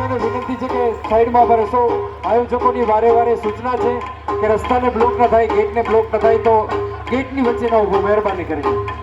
ભાઈઓને વિનંતી છે કે સાઈડમાં પર આયોજકોની વારે વારે સૂચના છે કે રસ્તાને બ્લોક ન થાય ગેટને બ્લોક ન થાય તો ગેટની વચ્ચે ન ઊભો મહેરબાની કરીને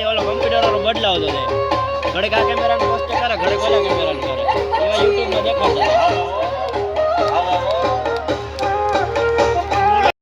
પછી ઓલો કમ્પ્યુટર બદલાવતો જાય. ઘડીક આ કેમેરાનું પોસ્ટ કરે ઘડીક ઓલા ને કરે? એમાં યુટ્યુબમાં દેખાડતા